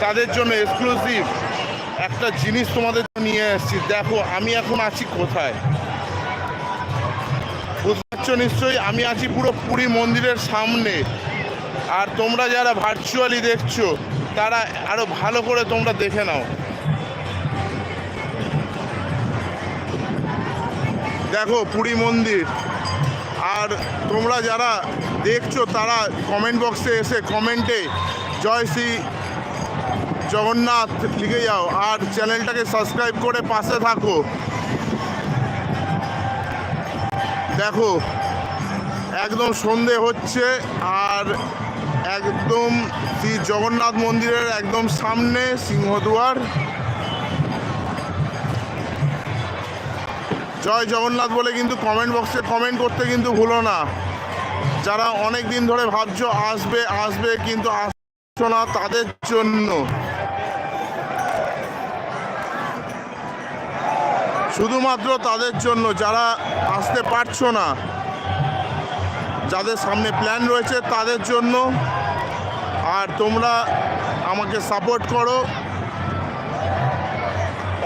তাদের জন্য এক্সক্লুসিভ একটা জিনিস তোমাদের নিয়ে এসেছি। দেখো, আমি এখন আছি কোথায়? বুঝতে নিশ্চয়ই? আমি আছি পুরো পুরী মন্দিরের সামনে। আর তোমরা যারা ভার্চুয়ালি দেখছ, তারা আরও ভালো করে তোমরা দেখে নাও। দেখো, পুরী মন্দির। আর তোমরা যারা দেখছ, তারা কমেন্ট বক্সে এসে কমেন্টে জয় শ্রী জগন্নাথ, লিখে যাও। আর চ্যানেলটাকে সাবস্ক্রাইব করে পাশে থাকো। দেখো, একদম সন্ধে হচ্ছে আর একদম শ্রী জগন্নাথ মন্দিরের একদম সামনে সিংহদুয়ার। জয় জগন্নাথ বলে কিন্তু কমেন্ট বক্সে কমেন্ট করতে কিন্তু ভুলো না। যারা অনেক দিন ধরে ভাবছ আসবে আসবে কিন্তু আসছো না তাদের জন্য। শুধুমাত্র তাদের জন্য, যারা আসতে পারছ না, যাদের সামনে প্ল্যান রয়েছে তাদের জন্য। আর তোমরা আমাকে সাপোর্ট করো।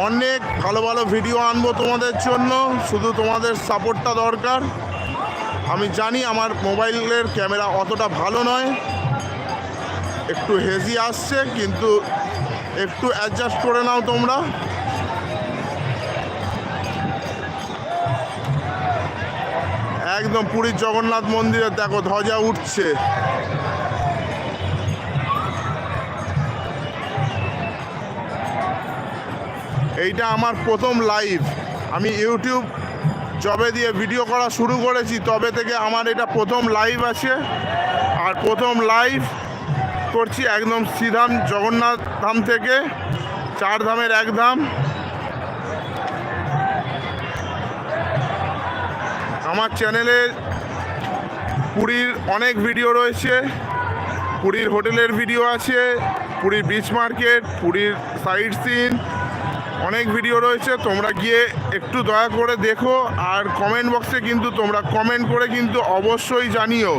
অনেক ভালো ভালো ভিডিও আনব তোমাদের জন্য, শুধু তোমাদের সাপোর্টটা দরকার। আমি জানি আমার মোবাইলের ক্যামেরা অতটা ভালো নয়। একটু হেজি আসছে, কিন্তু একটু অ্যাডজাস্ট করে নাও তোমরা। একদম পুরীর জগন্নাথ মন্দিরে, দেখো ধ্বজা উঠছে। এইটা আমার প্রথম লাইভ আমি ইউটিউব জবে দিয়ে ভিডিও করা শুরু করেছি, তবে থেকে আমার এটা প্রথম লাইভ আছে। আর প্রথম লাইভ করছি একদম শ্রীধাম জগন্নাথ ধাম থেকে, চার ধামের এক ধাম। আমার চ্যানেলে পুরীর অনেক ভিডিও রয়েছে। পুরীর হোটেলের ভিডিও আছে, পুরীর বিচ মার্কেট পুরীর সাইড সিন অনেক ভিডিও রয়েছে। তোমরা গিয়ে একটু দয়া করে দেখো আর কমেন্ট বক্সে কিন্তু তোমরা কমেন্ট করে কিন্তু অবশ্যই জানিও।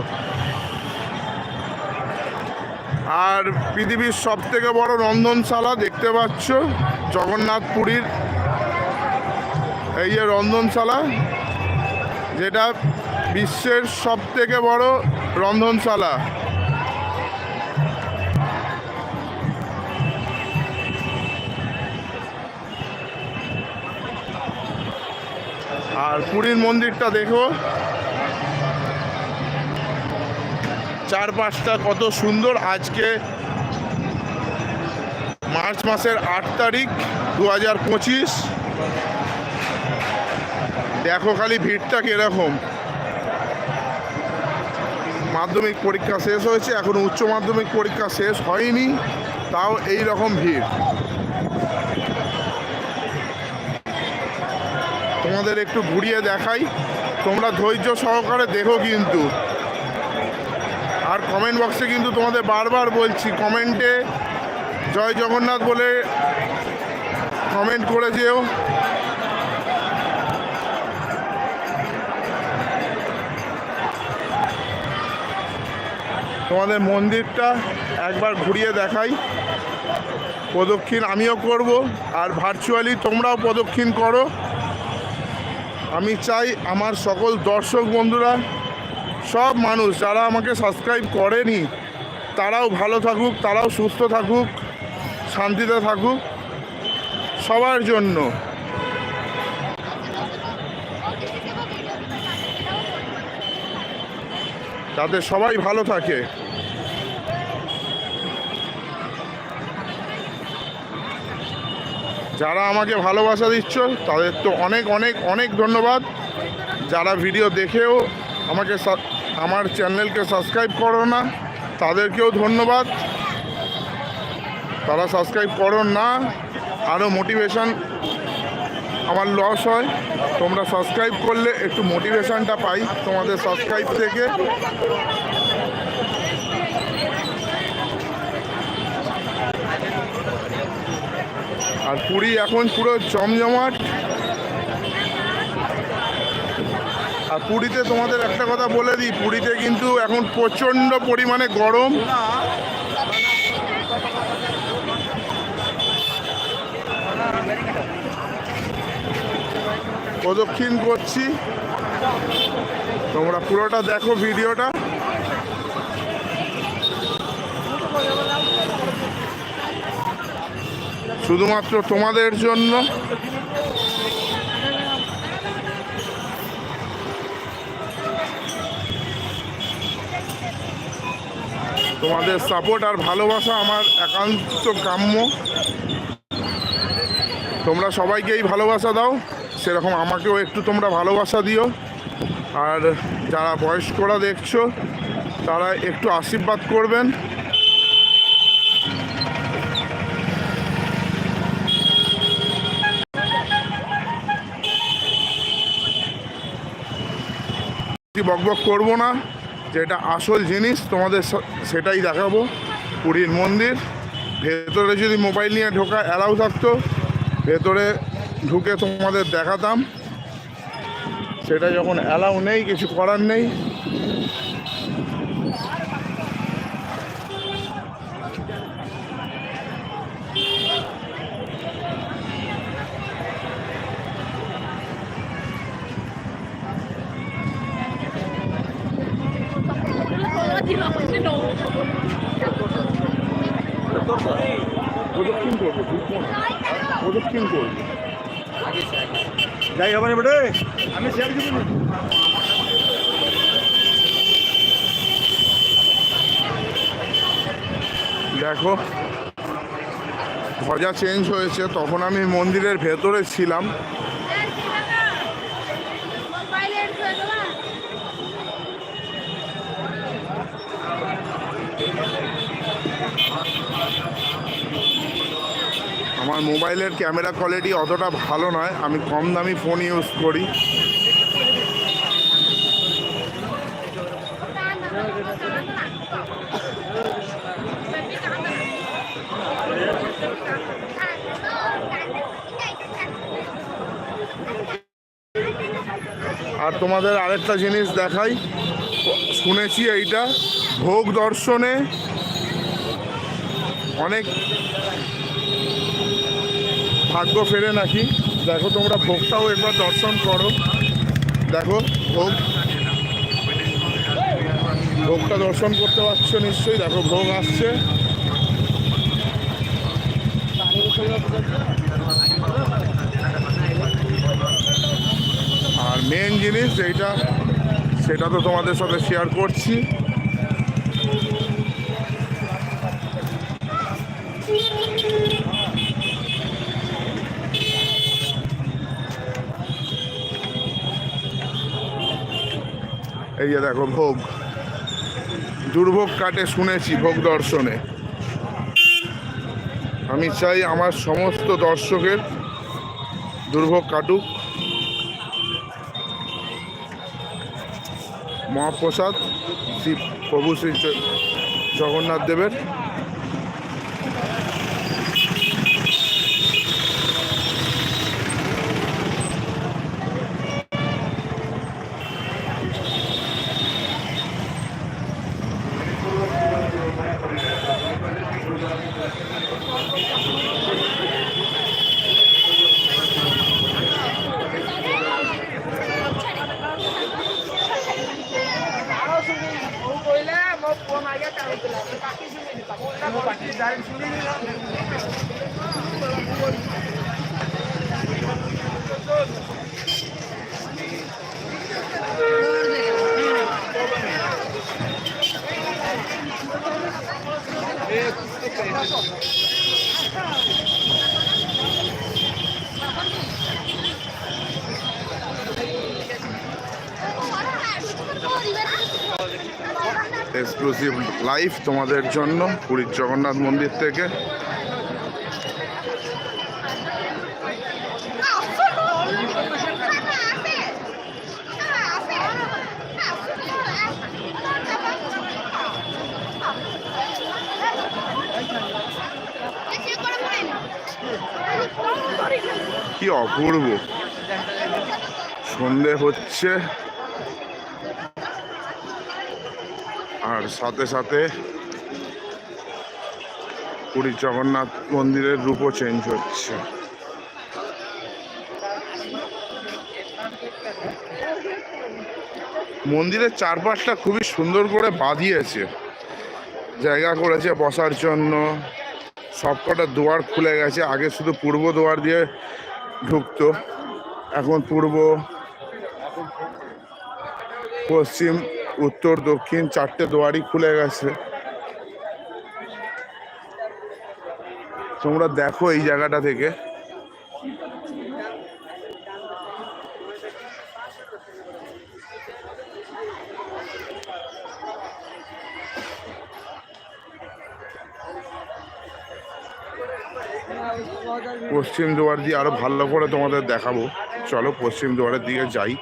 আর পৃথিবীর সব থেকে বড় রন্ধনশালা দেখতে পাচ্ছ, জগন্নাথ পুরীর, এই যে রন্ধনশালা। যেটা বিশ্বের সব থেকে বড় রন্ধনশালা। আর পুরীর মন্দিরটা দেখো। চারপাশটা কত সুন্দর। আজকে মার্চ মাসের আট তারিখ, দু হাজার পঁচিশ। দেখো খালি ভিড়টা কীরকম। মাধ্যমিক পরীক্ষা শেষ হয়েছে, এখন উচ্চ মাধ্যমিক পরীক্ষা শেষ হয়নি, তাও এই রকম ভিড়। তোমাদের একটু ঘুরিয়ে দেখাই, তোমরা ধৈর্য সহকারে দেখো কিন্তু। আর কমেন্ট বক্সে কিন্তু তোমাদের বারবার বলছি কমেন্টে জয় জগন্নাথ বলে কমেন্ট করে যেও তোমাদের মন্দিরটা একবার ঘুরিয়ে দেখাই। প্রদক্ষিণ আমিও করব আর ভার্চুয়ালি তোমরাও প্রদক্ষিণ করো। আমি চাই আমার সকল দর্শক বন্ধুরা, সব মানুষ যারা আমাকে সাবস্ক্রাইব করেনি, তারাও ভালো থাকুক, তারাও সুস্থ থাকুক, শান্তিতে থাকুক। সবার জন্য। যাতে সবাই ভালো থাকে। যারা আমাকে ভালোবাসা দিচ্ছ, তাদের তো অনেক অনেক অনেক ধন্যবাদ। যারা ভিডিও দেখেও আমাকে আমার চ্যানেলকে সাবস্ক্রাইব করো না, তাদেরকেও ধন্যবাদ। তারা সাবস্ক্রাইব করো না, আরও মোটিভেশান আমার লস হয়। তোমরা সাবস্ক্রাইব করলে একটু মোটিভেশানটা পাই তোমাদের সাবস্ক্রাইব থেকে। আর পুরী এখন পুরো জমজমাট। আর পুরীতে তোমাদের একটা কথা বলে দিই, পুরীতে কিন্তু এখন প্রচণ্ড পরিমাণে গরম। প্রদক্ষিণ করছি। তোমরা পুরোটা দেখো ভিডিওটা। শুধুমাত্র তোমাদের জন্য। তোমাদের সাপোর্ট আর ভালোবাসা আমার একান্ত কাম্য। তোমরা সবাইকেই ভালোবাসা দাও, সেরকম আমাকেও একটু তোমরা ভালোবাসা দিও। আর যারা বয়স্করা দেখছ, তারা একটু আশীর্বাদ করবেন। বকবক করব না। যেটা আসল জিনিস, তোমাদের সেটাই দেখাবো। পুরীর মন্দির। ভেতরে যদি মোবাইল নিয়ে ঢোকা অ্যালাউ থাকতো, ভেতরে ঢুকে তোমাদের দেখাতাম। সেটা যখন অ্যালাউ নেই, কিছু করার নেই প্রদক্ষিণ করব ঢুকবো না প্রদক্ষিণ করব যাই হবে না বেটে, আমি শেয়ার দিব দেখো, ধ্বজা চেঞ্জ হয়েছে, তখন আমি মন্দিরের ভেতরে ছিলাম। আমার মোবাইলের ক্যামেরা কোয়ালিটি অতটা ভালো নয়। আমি কম দামি ফোন ইউজ করি। আর তোমাদের আরেকটা জিনিস দেখাই। শুনেছি এইটা। ভোগ দর্শনে অনেক ভাগ্য ফেরে নাকি? দেখো তোমরা ভোগটাও একবার দর্শন করো। দেখো, ভোগ। ভোগটা দর্শন করতে পারছ নিশ্চয়ই। দেখো, ভোগ আসছে। আর মেন জিনিস যেটা সেটা তো তোমাদের সাথে শেয়ার করছি। এই যে দেখো ভোগ। দুর্ভোগ কাটে শুনেছি ভোগ দর্শনে। আমি চাই আমার সমস্ত দর্শকের দুর্ভোগ কাটুক। মহাপ্রসাদ শ্রী প্রভু শ্রী জগন্নাথ দেবের এক্সক্লুসিভ লাইভ তোমাদের জন্য পুরীর জগন্নাথ মন্দির থেকে। কি অপূর্ব। সন্ধে হচ্ছে। আর সাথে সাথে পুরীর জগন্নাথ মন্দিরের রূপও চেঞ্জ হচ্ছে। মন্দিরের চারপাশটা খুবই সুন্দর করে বাঁধিয়েছে। জায়গা করেছে বসার জন্য। সবকটা দুয়ার খুলে গেছে। আগে শুধু পূর্ব দুয়ার দিয়ে ঢুকতো, এখন পূর্ব, পশ্চিম, উত্তর, দক্ষিণ চারটে দুয়ারই খুলে গেছে। তোমরা দেখো এই জায়গাটা থেকে। পশ্চিম দুয়ার দিয়ে আরও ভালো করে তোমাদের দেখাবো। চলো পশ্চিম দুয়ারের দিকে যাই।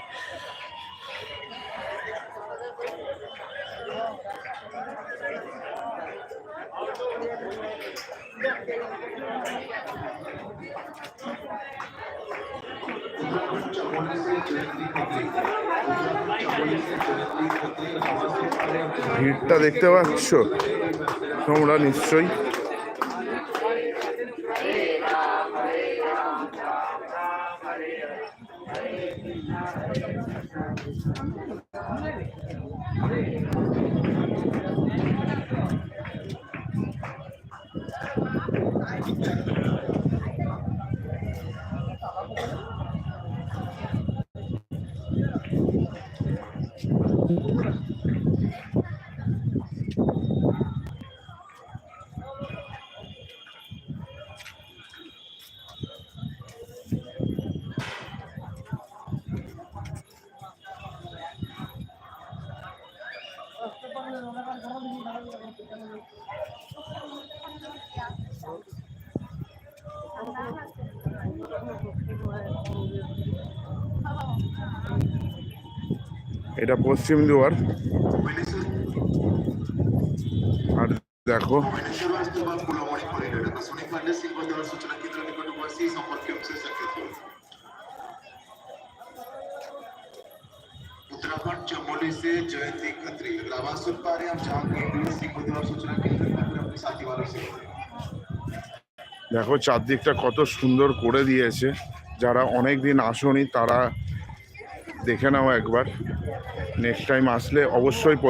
ভিড়টা দেখতে পাচ্ছ? তোমরা নিশ্চয়ই। Thank you. এটা পশ্চিম দুয়ার আর দেখো Buenas Esteban Pulamori Corridor, Sonic Madness Silva দেওয়ার সূচনা কেন্দ্র নিকটবর্তী সম্পর্কে অংশে সাক্ষাৎ उत्तराखंड चमोली से जयंती खत्री अगर आवाज सुन पा रहे हैं आप जहाँ कहीं भी सिंह देवर सूचना केंद्र में फिर अपने साथी वालों से দেখো চারদিকটা কত সুন্দর করে দিয়েছে যারা অনেক দিন আসনি তারা দেখে নাও একবার। নেক্সট টাইম আসলে অবশ্যই পদ